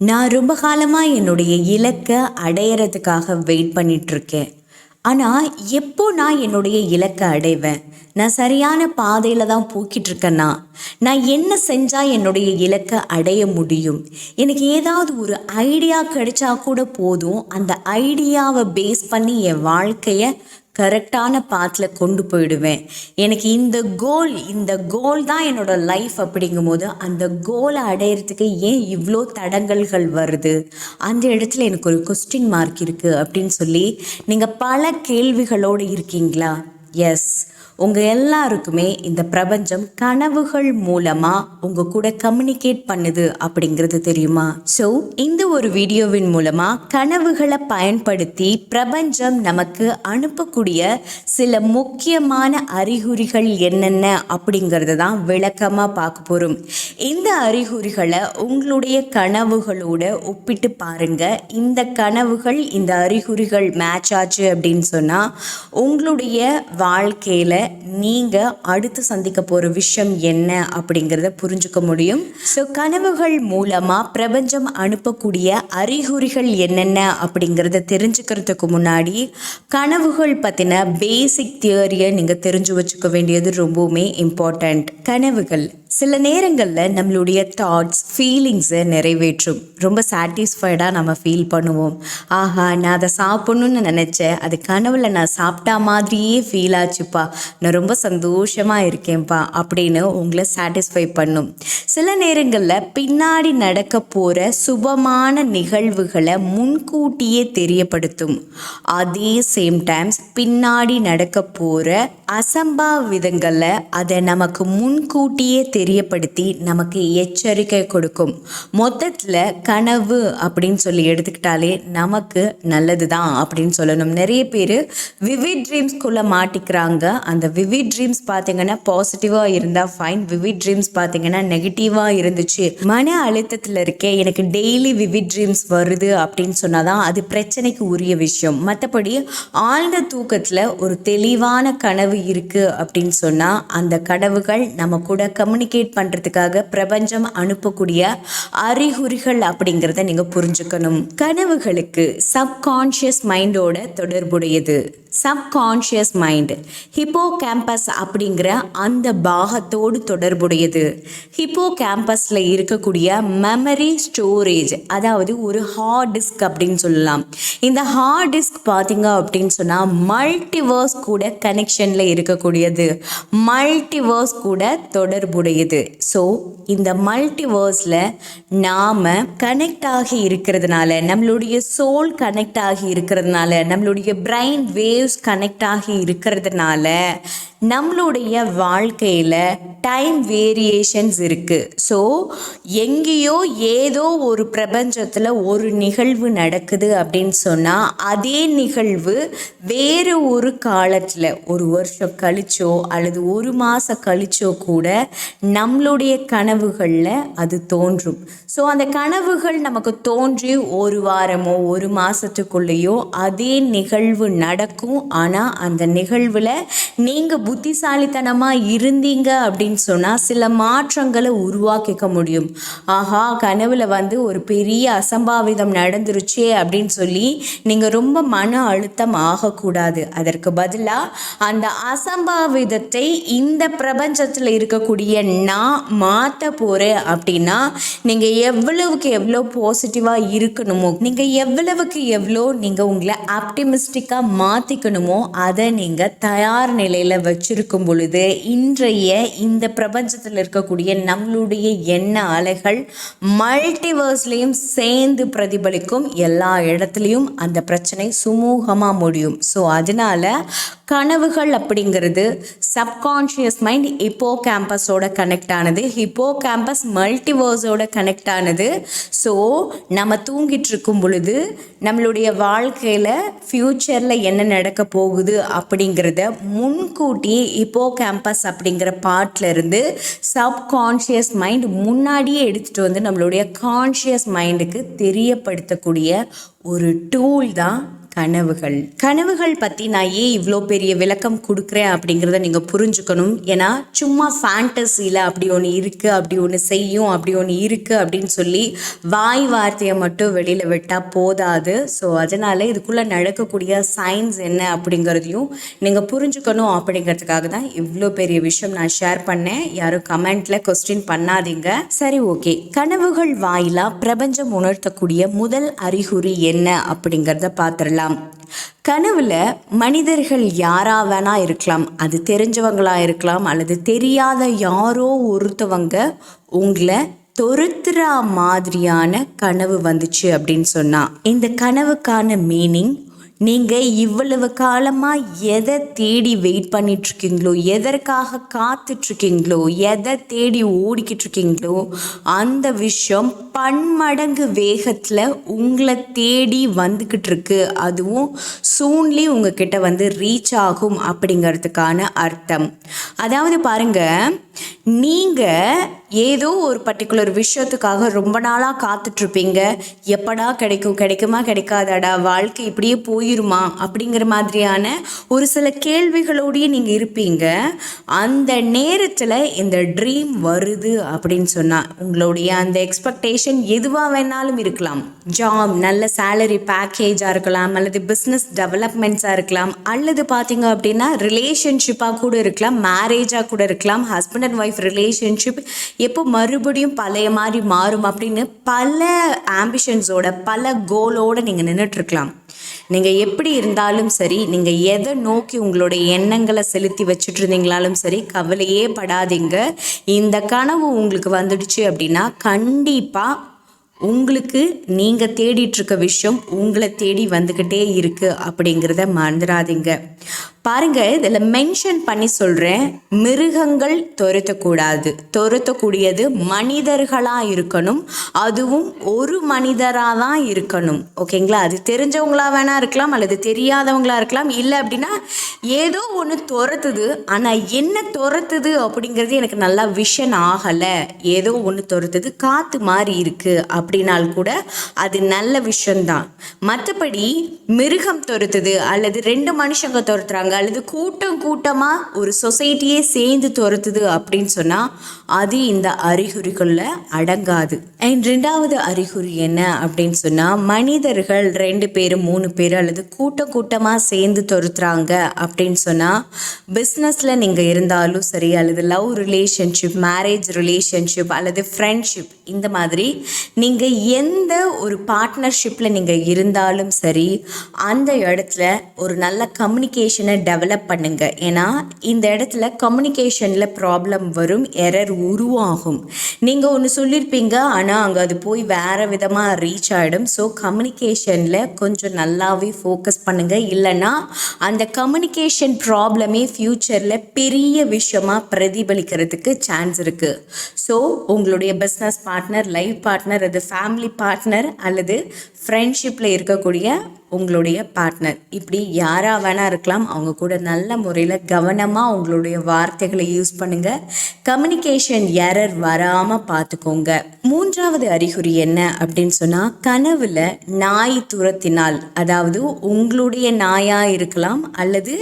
நான் ரொம்ப காலமாக என்னுடைய இலக்கை அடையிறதுக்காக வெயிட் பண்ணிகிட்ருக்கேன் ஆனால் எப்போ நான் என்னுடைய இலக்கை அடைவேன்? நான் சரியான பாதையில் தான் போய்கிட்டு இருக்கேன்னா நான் என்ன செஞ்சால் என்னுடைய இலக்கை அடைய முடியும்? எனக்கு ஏதாவது ஒரு ஐடியா கிடைச்சா கூட போதும். அந்த ஐடியாவை பேஸ் பண்ணி என் வாழ்க்கையை கரெக்டான பாத்தில் கொண்டு போயிடுவேன். எனக்கு இந்த கோல் இந்த கோல் தான் என்னோட லைஃப் அப்படிங்கும்போது அந்த கோலை அடையிறதுக்கு ஏன் இவ்வளோ தடங்கல்கள் வருது? அந்த இடத்துல எனக்கு ஒரு கொஸ்டின் மார்க் இருக்குது அப்படின்னு சொல்லி நீங்கள் பல கேள்விகளோடு இருக்கீங்களா? எஸ் உங்கள் எல்லாருக்குமே இந்த பிரபஞ்சம் கனவுகள் மூலமாக உங்கள் கூட கம்யூனிகேட் பண்ணுது அப்படிங்கிறது தெரியுமா? ஸோ இந்த ஒரு வீடியோவின் மூலமாக கனவுகளை பயன்படுத்தி பிரபஞ்சம் நமக்கு அனுப்பக்கூடிய சில முக்கியமான அறிகுறிகள் என்னென்ன அப்படிங்கிறத தான் விளக்கமாக பார்க்க போகிறோம் இந்த அறிகுறிகளை உங்களுடைய கனவுகளோட ஒப்பிட்டு பாருங்கள் இந்த கனவுகள் இந்த அறிகுறிகள் மேட்ச் ஆச்சு அப்படின்னு சொன்னால் உங்களுடைய வாழ்க்கையில் நீங்கள் அடுத்து சந்திக்க போகிற விஷயம் என்ன அப்படிங்கிறத புரிஞ்சுக்க முடியும். ஸோ கனவுகள் மூலமாக பிரபஞ்சம் அனுப்பக்கூடிய அறிகுறிகள் என்னென்ன அப்படிங்கிறத தெரிஞ்சுக்கிறதுக்கு முன்னாடி கனவுகள் பற்றின பேசிக் தியரியை நீங்கள் தெரிஞ்சு வச்சுக்க வேண்டியது ரொம்பவுமே இம்பார்ட்டண்ட் கனவுகள். சில நேரங்களில் நம்மளுடைய தாட்ஸ் ஃபீலிங்ஸை நிறைவேற்றும். ரொம்ப சாட்டிஸ்ஃபைடாக நம்ம ஃபீல் பண்ணுவோம். ஆஹா நான் அதை சாப்பிட்ணுன்னு நினச்சேன். அது கனவுல நான் சாப்பிட்டா மாதிரியே ஃபீல் ஆச்சுப்பா. நான் ரொம்ப சந்தோஷமாக இருக்கேன்ப்பா அப்படின்னு உங்களை சாட்டிஸ்ஃபை பண்ணும். சில நேரங்களில் பின்னாடி நடக்க போகிற சுபமான நிகழ்வுகளை முன்கூட்டியே தெரியப்படுத்தும். அதே சேம் டைம்ஸ் பின்னாடி நடக்க போகிற அசம்பாவிதங்களை அதை நமக்கு முன்கூட்டியே தெரியப்படுத்தி நமக்கு எச்சரிக்கை கொடுக்கும். மொத்தத்தில் கனவு அப்படின்னு சொல்லி எடுத்துக்கிட்டாலே நமக்கு நல்லது தான் அப்படின்னு சொல்லணும். நிறைய பேர் விவிட் ட்ரீம்ஸ்குள்ளே மாட்டிக்கிறாங்க. அந்த விவிட் ட்ரீம்ஸ் பார்த்தீங்கன்னா பாசிட்டிவாக இருந்தால் ஃபைன் விவிட் ட்ரீம்ஸ் பார்த்தீங்கன்னா நெகட்டிவாக இருந்துச்சு. மன அழுத்தத்தில் இருக்கே எனக்கு டெய்லி விவிட் ட்ரீம்ஸ் வருது அப்படின்னு சொன்னால் தான் அது பிரச்சனைக்கு உரிய விஷயம். மற்றபடி ஆழ்ந்த தூக்கத்தில் ஒரு தெளிவான கனவு இருக்குது அப்படின்னு சொன்னால் அந்த கனவுகள் நம்ம கூட கம்யூனிகேட் பண்ணுறதுக்காக பிரபஞ்சம் அனுப்பக்கூடிய அறிகுறிகள் அப்படிங்கிறத நீங்கள் புரிஞ்சுக்கணும். கனவுகளுக்கு சப்கான்ஷியஸ் மைண்டோட தொடர்புடையது. சப்கான்ஷியஸ் மைண்ட் ஹிப்போ கேம்பஸ் அப்படிங்கிற அந்த பாகத்தோடு தொடர்புடையது. ஹிப்போ கேம்பஸில் இருக்கக்கூடிய மெமரி ஸ்டோரேஜ் அதாவது ஒரு ஹார்ட் டிஸ்க் அப்படின்னு சொல்லலாம். இந்த ஹார்ட் டிஸ்க் பார்த்தீங்க அப்படின்னு சொன்னால் மல்டிவர்ஸ் கூட கனெக்ஷனில் இருக்கக்கூடியது. மல்டிவர்ஸ் கூட தொடர்புடையது. ஸோ இந்த மல்டிவர்ஸில் நாம் கனெக்ட் ஆகி இருக்கிறதுனால நம்மளுடைய சோல் கனெக்ட் ஆகி இருக்கிறதுனால நம்மளுடைய பிரைன் வேவ்ஸ் கனெக்ட் ஆகி இருக்கிறதுனால நம்மளுடைய வாழ்க்கையில் டைம் வேரியேஷன்ஸ் இருக்குது ஸோ எங்கேயோ ஏதோ ஒரு பிரபஞ்சத்தில் ஒரு நிகழ்வு நடக்குது அப்படின்னு சொன்னால் அதே நிகழ்வு வேறு ஒரு காலத்தில் ஒரு வருஷம் கழிச்சோ அல்லது ஒரு மாதம் கழிச்சோ கூட நம்மளுடைய கனவுகளில் அது தோன்றும். ஸோ அந்த கனவுகள் நமக்கு தோன்றி ஒரு வாரமோ ஒரு மாதத்துக்குள்ளேயோ அதே நிகழ்வு நடக்கும். ஆனால் அந்த நிகழ்வில் நீங்கள் புத்திசாலித்தனமாக இருந்தீங்க அப்படின்னு சொன்னால் சில மாற்றங்களை உருவாக்கிக்க முடியும். ஆஹா கனவில் வந்து ஒரு பெரிய அசம்பாவிதம் நடந்துருச்சே அப்படின்னு சொல்லி நீங்கள் ரொம்ப மன அழுத்தம் ஆகக்கூடாது. அதற்கு பதிலாக அந்த அசம்பாவிதத்தை இந்த பிரபஞ்சத்தில் இருக்கக்கூடிய நான் மாற்ற போகிறேன் அப்படின்னா நீங்கள் எவ்வளவுக்கு எவ்வளோ பாசிட்டிவாக இருக்கணுமோ நீங்கள் எவ்வளவுக்கு எவ்வளோ நீங்கள் உங்களை ஆப்டிமிஸ்டிக்காக மாற்றிக்கணுமோ அதை நீங்கள் தயார் நிலையில் வச்சு வச்சிருக்கும் பொழுது இன்றைய இந்த பிரபஞ்சத்தில் இருக்கக்கூடிய நம்மளுடைய எண்ண அலைகள் மல்டிவர்ஸ்லேயும் சேர்ந்து பிரதிபலிக்கும் எல்லா இடத்துலையும் அந்த பிரச்சனை சுமூகமாக முடியும். ஸோ அதனால கனவுகள் அப்படிங்கிறது சப்கான்ஷியஸ் மைண்ட் இப்போ கேம்பஸோட கனெக்ட் ஆனது ஹிப்போ கேம்பஸ் மல்டிவர்ஸோட கனெக்ட் ஆனது. ஸோ நம்ம தூங்கிட்டு இருக்கும் பொழுது நம்மளுடைய வாழ்க்கையில் ஃப்யூச்சரில் என்ன நடக்க போகுது அப்படிங்கிறத முன்கூட்டி முன்கூட்டியே இப்போ கேம்பஸ் அப்படிங்கிற பார்ட்ல இருந்து சப்கான்ஷியஸ் மைண்ட் முன்னாடியே எடுத்துகிட்டு வந்து நம்மளுடைய கான்ஷியஸ் மைண்டுக்கு தெரியப்படுத்தக்கூடிய ஒரு டூல் தான் கனவுகள். கனவுகள் பற்றி நான் ஏன் இவ்வளோ பெரிய விளக்கம் கொடுக்குறேன் அப்படிங்கிறத நீங்கள் புரிஞ்சுக்கணும். ஏன்னா சும்மா ஃபேண்டசியில் அப்படி ஒன்று இருக்குது அப்படி ஒன்று செய்யும் அப்படி ஒன்று இருக்குது அப்படின்னு சொல்லி வாய் வார்த்தையை மட்டும் வெளியில் விட்டால் போதாது. ஸோ அதனால் இதுக்குள்ளே நடக்கக்கூடிய சயின்ஸ் என்ன அப்படிங்கிறதையும் நீங்கள் புரிஞ்சுக்கணும் அப்படிங்கிறதுக்காக தான் இவ்வளோ பெரிய விஷயம் நான் ஷேர் பண்ணேன். யாரும் கமெண்ட்டில் கொஸ்டின் பண்ணாதீங்க. சரி ஓகே கனவுகள் வாயிலாக பிரபஞ்சம் உணர்த்தக்கூடிய முதல் அறிகுறி என்ன அப்படிங்கிறத பார்த்துடலாம் கனவுல மனிதர்கள் யாரா வேணா இருக்கலாம். அது தெரிஞ்சவங்களா இருக்கலாம். அல்லது தெரியாத யாரோ ஒருத்தவங்க உங்களை தொருத்துற மாதிரியான கனவு வந்துச்சு அப்படின்னு சொன்னா இந்த கனவுக்கான மீனிங் நீங்கள் இவ்வளவு காலமாக எதை தேடி வெயிட் பண்ணிகிட்ருக்கீங்களோ எதற்காக காத்துட்ருக்கீங்களோ எதை தேடி ஓடிக்கிட்டு இருக்கீங்களோ அந்த விஷயம் பன்மடங்கு வேகத்தில் உங்களை தேடி வந்துக்கிட்டு இருக்கு அதுவும் சூன்லி உங்ககிட்ட வந்து ரீச் ஆகும் அப்படிங்கிறதுக்கான அர்த்தம். அதாவது பாருங்கள் நீங்கள் ஏதோ ஒரு பர்டிகுலர் விஷயத்துக்காக ரொம்ப நாளாக காத்துட்ருப்பீங்க. எப்படா கிடைக்கும்? கிடைக்குமா? கிடைக்காதாடா. வாழ்க்கை இப்படியே போயிருமா? அப்படிங்கிற மாதிரியான ஒரு சில கேள்விகளோடயே நீங்கள் இருப்பீங்க. அந்த நேரத்தில் இந்த ட்ரீம் வருது அப்படின்னு சொன்னால் உங்களுடைய அந்த எக்ஸ்பெக்டேஷன் எதுவாக வேணாலும் இருக்கலாம். ஜாப் நல்ல சேலரி பேக்கேஜாக இருக்கலாம். அல்லது பிஸ்னஸ் டெவலப்மெண்ட்ஸாக இருக்கலாம். அல்லது பார்த்தீங்க அப்படின்னா ரிலேஷன்ஷிப்பாக கூட இருக்கலாம். மேரேஜாக கூட இருக்கலாம். ஹஸ்பண்ட் அண்ட் ஒய்ஃப் ரிலேஷன்ஷிப் எப்போ மறுபடியும் பழைய மாதிரி மாறும் அப்படின்னு பல ஆம்பிஷன்ஸோட பல கோலோடு நீங்கள் நின்றுட்டுருக்கலாம் நீங்கள் எப்படி இருந்தாலும் சரி நீங்கள் எதை நோக்கி உங்களுடைய எண்ணங்களை செலுத்தி வச்சுட்டு இருந்தீங்களாலும் சரி கவலையே படாதீங்க. இந்த கனவு உங்களுக்கு வந்துடுச்சு அப்படின்னா கண்டிப்பாக உங்களுக்கு நீங்கள் தேடிட்டுருக்க விஷயம் உங்களை தேடி வந்துக்கிட்டே இருக்குது அப்படிங்கிறத மறந்துடாதீங்க. பாருங்கள் இதில் மென்ஷன் பண்ணி சொல்கிறேன் மிருகங்கள் துரத்தக்கூடாது. துரத்தக்கூடியது மனிதர்களாக இருக்கணும். அதுவும் ஒரு மனிதராக தான் இருக்கணும். ஓகேங்களா? அது தெரிஞ்சவங்களா வேணா இருக்கலாம் அல்லது தெரியாதவங்களா இருக்கலாம். இல்லை அப்படின்னா ஏதோ ஒன்று துரத்துது. ஆனால் என்ன துரத்துது அப்படிங்கிறது எனக்கு நல்லா விஷன் ஆகலை. ஏதோ ஒன்று துரத்துது. காற்று மாதிரி இருக்குது அப்படின்னால் கூட அது நல்ல விஷயம்தான் மற்றபடி மிருகம் துரத்துது அல்லது ரெண்டு மனுஷங்க துரத்துறாங்க அல்லது கூட்டம் கூட்டமாக ஒரு சொசைட்டியே சேர்ந்து துரத்துது அப்படின்னு சொன்னால் அது இந்த அறிகுறிகளில் அடங்காது. அண்ட் ரெண்டாவது அறிகுறி என்ன அப்படின்னு சொன்னால் மனிதர்கள் ரெண்டு பேர் மூணு பேர் அல்லது கூட்டம் கூட்டமாக சேர்ந்து துரத்துறாங்க அப்படின்னு சொன்னால் பிஸ்னஸில் நீங்கள் இருந்தாலும் சரி அல்லது லவ் ரிலேஷன்ஷிப் மேரேஜ் ரிலேஷன்ஷிப் அல்லது ஃப்ரெண்ட்ஷிப் இந்த மாதிரி நீங்கள் எந்த ஒரு பார்ட்னர்ஷிப்பில் நீங்கள் இருந்தாலும் சரி அந்த இடத்துல ஒரு நல்ல கம்யூனிகேஷனை டெவலப் பண்ணுங்க. ஏன்னா இந்த இடத்துல கம்யூனிகேஷனில் ப்ராப்ளம் வரும் எரர் உருவாகும். நீங்கள் ஒன்று சொல்லியிருப்பீங்க ஆனால் அங்கே அது போய் வேறு விதமாக ரீச் ஆகிடும் ஸோ கம்யூனிகேஷனில் கொஞ்சம் நல்லாவே ஃபோக்கஸ் பண்ணுங்கள் இல்லைன்னா அந்த கம்யூனிகேஷன் ப்ராப்ளமே ஃப்யூச்சரில் பெரிய விஷயமாக பிரதிபலிக்கிறதுக்கு சான்ஸ் இருக்குது ஸோ உங்களுடைய பிஸ்னஸ் பார்ட்னர் லைஃப் பார்ட்னர் அது ஃபேமிலி பார்ட்னர் அல்லது ஃப்ரெண்ட்ஷிப்பில் இருக்கக்கூடிய உங்களுடைய பார்ட்னர் இப்படி யாராக வேணால் இருக்கலாம். அவங்க கூட நல்ல முறையில் கவனமாக உங்களுடைய வார்த்தைகளை யூஸ் பண்ணுங்கள் கம்யூனிகேஷன் எரர் வராமல் பார்த்துக்கோங்க மூன்றாவது அறிகுறி என்ன அப்படின்னு சொன்னால் கனவில் நாய் துரத்தினால். அதாவது உங்களுடைய நாயாக இருக்கலாம் அல்லது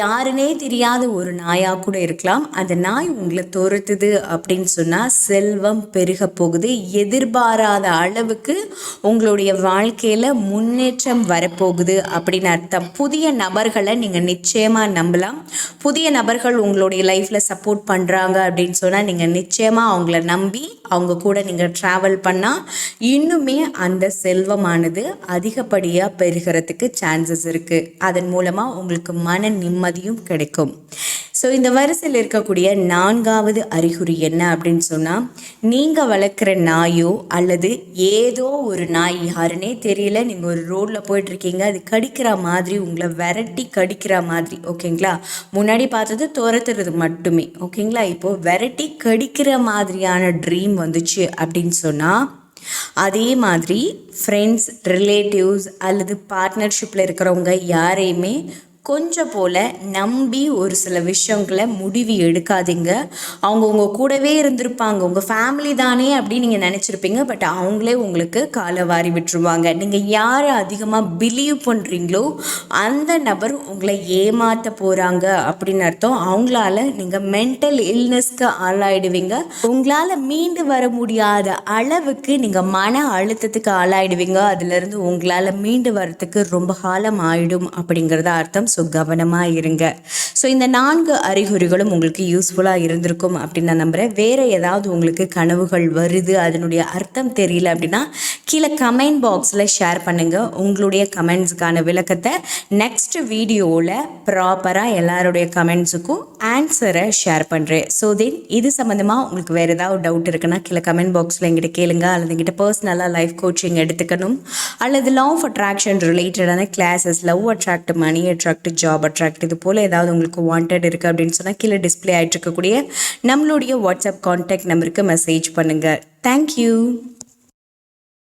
யாருனே தெரியாத ஒரு நாயாக கூட இருக்கலாம். அந்த நாய் உங்களை துரத்துது அப்படின்னு சொன்னால் செல்வம் பெருக போகுது. எதிர்பாராத அளவுக்கு உங்களுடைய வாழ்க்கையில் முன்னேற்றம் வரப்போகுது அப்படின்னு அர்த்தம். புதிய நபர்களை நீங்கள் நிச்சயமாக நம்பலாம். புதிய நபர்கள் உங்களுடைய லைஃப்பில் சப்போர்ட் பண்ணுறாங்க அப்படின்னு சொன்னால் நீங்கள் நிச்சயமாக அவங்கள நம்பி அவங்க கூட நீங்கள் ட்ராவல் பண்ணால் இன்னுமே அந்த செல்வமானது அதிகப்படியாக பெருகிறதுக்கு சான்சஸ் இருக்குது அதன் மூலமாக உங்களுக்கு மன நிம்மதியும் கிடைக்கும். ஸோ இந்த வரிசையில் இருக்கக்கூடிய நான்காவது அறிகுறி என்ன அப்படின்னு சொன்னால் நீங்கள் வளர்க்குற நாயோ அல்லது ஏதோ ஒரு நாய் யாருன்னே தெரியல நீங்கள் ஒரு ரோட்டில் போயிட்டுருக்கீங்க அது கடிக்கிற மாதிரி உங்களை விரட்டி கடிக்கிற மாதிரி ஓகேங்களா? முன்னாடி பார்த்தது துரத்துறது மட்டுமே ஓகேங்களா? இப்போது விரட்டி கடிக்கிற மாதிரியான ட்ரீம் வந்துச்சு அப்படின்னு சொன்னால் அதே மாதிரி ஃப்ரெண்ட்ஸ் ரிலேட்டிவ்ஸ் அல்லது பார்ட்னர்ஷிப்பில் இருக்கிறவங்க யாரையுமே கொஞ்சம் போல் நம்பி ஒரு சில விஷயங்களை முடிவு எடுக்காதீங்க. அவங்க உங்கள் கூடவே இருந்திருப்பாங்க. உங்கள் ஃபேமிலி தானே அப்படின்னு நீங்கள் நினச்சிருப்பீங்க. பட் அவங்களே உங்களுக்கு காலை வாரி விட்டுருவாங்க. நீங்கள் யாரை அதிகமாக பிலீவ் பண்ணுறீங்களோ அந்த நபர் உங்களை ஏமாற்ற போகிறாங்க அப்படின்னு அர்த்தம். அவங்களால நீங்கள் மென்டல் இல்னஸ்க்கு ஆளாயிடுவீங்க. உங்களால் மீண்டு வர முடியாத அளவுக்கு நீங்கள் மன அழுத்தத்துக்கு ஆளாயிடுவீங்க. அதுலேருந்து உங்களால் மீண்டு வரத்துக்கு ரொம்ப காலம் ஆயிடும் அப்படிங்கிறத அர்த்தம். ஸோ கவனமாக இருங்க. ஸோ இந்த நான்கு அறிகுறிகளும் உங்களுக்கு யூஸ்ஃபுல்லாக இருந்திருக்கும் அப்படின்னு நான் நம்புகிறேன் வேறு ஏதாவது உங்களுக்கு கனவுகள் வருது அதனுடைய அர்த்தம் தெரியல அப்படின்னா கீழே கமெண்ட் பாக்ஸில் ஷேர் பண்ணுங்கள் உங்களுடைய கமெண்ட்ஸுக்கான விளக்கத்தை நெக்ஸ்ட் வீடியோவில் ப்ராப்பராக எல்லாருடைய கமெண்ட்ஸுக்கும் ஆன்சரை ஷேர் பண்ணுறேன் ஸோ தென் இது சம்மந்தமாக உங்களுக்கு வேறு ஏதாவது டவுட் இருக்குன்னா கீழே கமெண்ட் பாக்ஸில் எங்கிட்ட கேளுங்க. அல்லது எங்கிட்ட பர்சனலாக லைஃப் கோச்சிங் எடுத்துக்கணும். அல்லது லவ் அட்ராக்ஷன் ரிலேட்டடான classes love attract money attract attract job attract இது போல் ஏதாவது உங்களுக்கு வாண்டட் இருக்குது அப்படின்னு சொன்னால் கீழே டிஸ்பிளே ஆகிட்டு இருக்கக்கூடிய நம்மளுடைய வாட்ஸ்அப் கான்டாக்ட் நம்பருக்கு மெசேஜ் பண்ணுங்கள் தேங்க்யூ